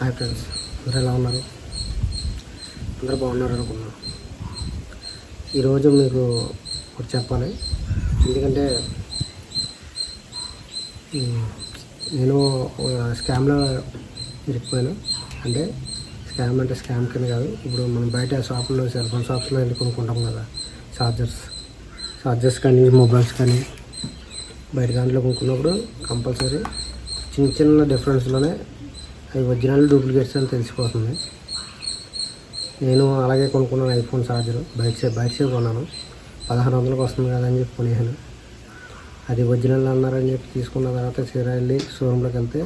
Hi friends. అందరు ఎలా ఉన్నారు? అందరు బాగున్నారు అనుకున్నాను ఈరోజు మీకు ఒకటి చెప్పాలి. ఎందుకంటే నేను స్కామ్లో ఇరిగిపోయాను అంటే స్కామ్ అంటే స్కామ్ కింద కాదు. ఇప్పుడు మనం బయట షాపుల్లో సెల్ ఫోన్ షాప్స్లో వెళ్ళి కొనుక్కుంటాం కదా ఛార్జర్స్ ఛార్జర్స్ కానీ మొబైల్స్ కానీ బయట దాంట్లో కొనుక్కున్నప్పుడు కంపల్సరీ చిన్న చిన్న డిఫరెన్స్లోనే అవి ఒరిజినల్ డూప్లికేట్స్ అని తెలిసిపోతుంది. నేను అలాగే కొనుక్కున్నాను ఐఫోన్ ఛార్జర్ బయట సేపు బయట సేపు కొన్నాను. పదహారు వందలకు వస్తుంది కదా అని చెప్పి కొనేసాను అది ఒరిజినల్ అన్నారని చెప్పి తీసుకున్న తర్వాత చీర వెళ్ళి షోరూంలోకి వెళ్తే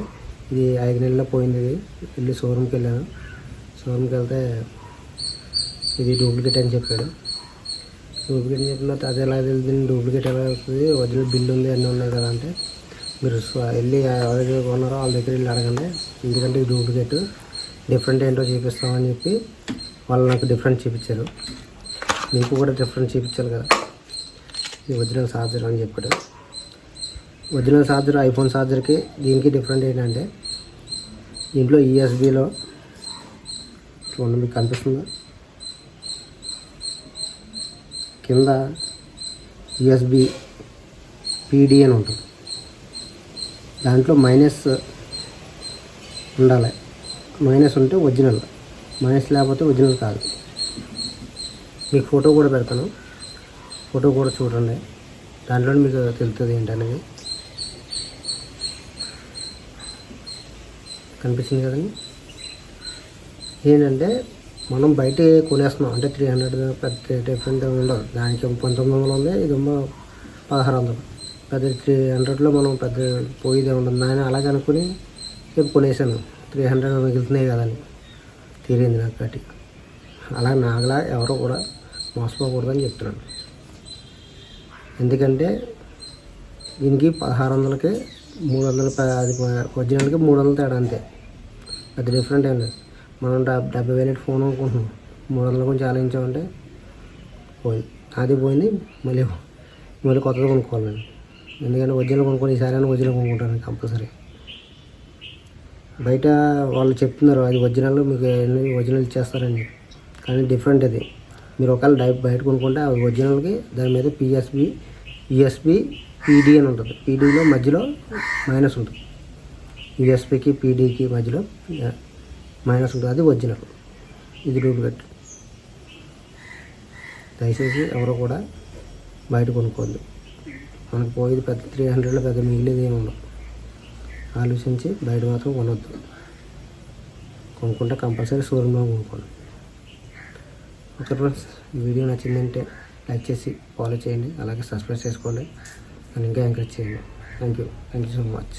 ఇది ఐదు నెలల్లో పోయింది ఇది. వెళ్ళి షోరూమ్కి వెళ్ళాను. షోరూమ్కి వెళ్తే ఇది డూప్లికేట్ అని చెప్పాడు. డూప్లికేట్ అని చెప్పిన తర్వాత అది ఎలా తెలిసింది? డూప్లికేట్ ఎలా అవుతుంది ఒరిజినల్ బిల్ ఉంది అన్నీ ఉన్నాయి కదా అంటే మీరు వెళ్ళి ఎవరికి కొన్నారో వాళ్ళ దగ్గర వెళ్ళి అడగండి. ఎందుకంటే ఇది డూప్లికేట్ డిఫరెంట్ ఏంటో చూపిస్తామని చెప్పి వాళ్ళు నాకు డిఫరెంట్ చూపించారు. మీకు కూడా డిఫరెంట్ చూపించాలి కదా. ఇది ఒరిజినల్ ఛార్జర్ అని చెప్పాడు. ఒరిజినల్ ఛార్జర్ ఐఫోన్ ఛార్జర్కి దీనికి డిఫరెంట్ ఏంటంటే దీంట్లో ఈఎస్బిలో చూడండి మీకు కనిపిస్తుందా? కింద ఈఎస్బి పీడీ పీడి అని ఉంటుంది. దాంట్లో మైనస్ ఉండాలి. మైనస్ ఉంటే ఒరిజినల్. మైనస్ లేకపోతే ఒరిజినల్ కాదు. మీకు ఫోటో కూడా పెడతాను. ఫోటో కూడా చూడండి. దాంట్లో మీకు తెలుస్తుంది ఏంటనేది. కనిపించింది కదండి. ఏంటంటే మనం బయట కొనేస్తున్నాం. అంటే త్రీ హండ్రెడ్ పెద్ద డిఫరెంట్ ఉండదు. దానికి పంతొమ్మిది వందలు ఉంది ఇది పదహారు వందలు. పెద్ద త్రీ హండ్రెడ్లో మనం పెద్ద పోయేదే ఉండదు నాయన అలాగే అనుకుని రేపు కొనేసాను త్రీ హండ్రెడ్ మిగులుతున్నాయి కదని తీరింది నాకు కట్టి అలా నాగలా ఎవరో కూడా మోసపోకూడదని చెప్తున్నాను. ఎందుకంటే దీనికి పదహారు వందలకి మూడు వందలు అది ఒరిజినల్కి మూడు వందలు తేడా అంతే. అది డిఫరెంట్ ఏం లేదు. మనం డెబ్ డెబ్బై వేలు ఫోన్ అనుకుంటున్నాం మూడు వందల కొంచెం ఆలోచించామంటే పోయింది. అది పోయింది. మళ్ళీ మళ్ళీ కొత్తది కొనుక్కోవాలి ఎందుకంటే ఒరిజినల్ కొనుక్కొని ఈసారి ఒరిజినల్ కొనుక్కుంటాను కంపల్సరీ. బయట వాళ్ళు చెప్తున్నారు అది ఒరిజినల్ మీకు ఎన్ని ఒరిజినల్ ఇచ్చేస్తారని. కానీ డిఫరెంట్ అది. మీరు ఒకవేళ డై బయట కొనుక్కుంటే ఆ ఒరిజినల్కి దాని మీద పిఎస్బి యుఎస్బి పీడీ అని ఉంటుంది. పీడీలో మధ్యలో మైనస్ ఉంటుంది. యుఎస్బికి పీడీకి మధ్యలో మైనస్ ఉంటుంది. అది ఒరిజినల్ ఇది డూప్లికేట్ దయచేసి ఎవరో కూడా బయట కొనుక్కోవద్దు. మనకు పోయేది పెద్ద త్రీ హండ్రెడ్లో పెద్ద మిగిలేదు ఏమి ఉండదు. ఆలోచించి బయట మాత్రం కొనొద్దు. కొనుక్కుంటే కంపల్సరీ షోరూంలో కొనుక్కోండి. ఓకే ఫ్రెండ్స్ ఈ వీడియో నచ్చిందంటే లైక్ చేసి ఫాలో చేయండి. అలాగే సబ్స్క్రైబ్ చేసుకోండి. నన్ను ఇంకా ఎంకరేజ్ చేయండి. Thank you thank you so much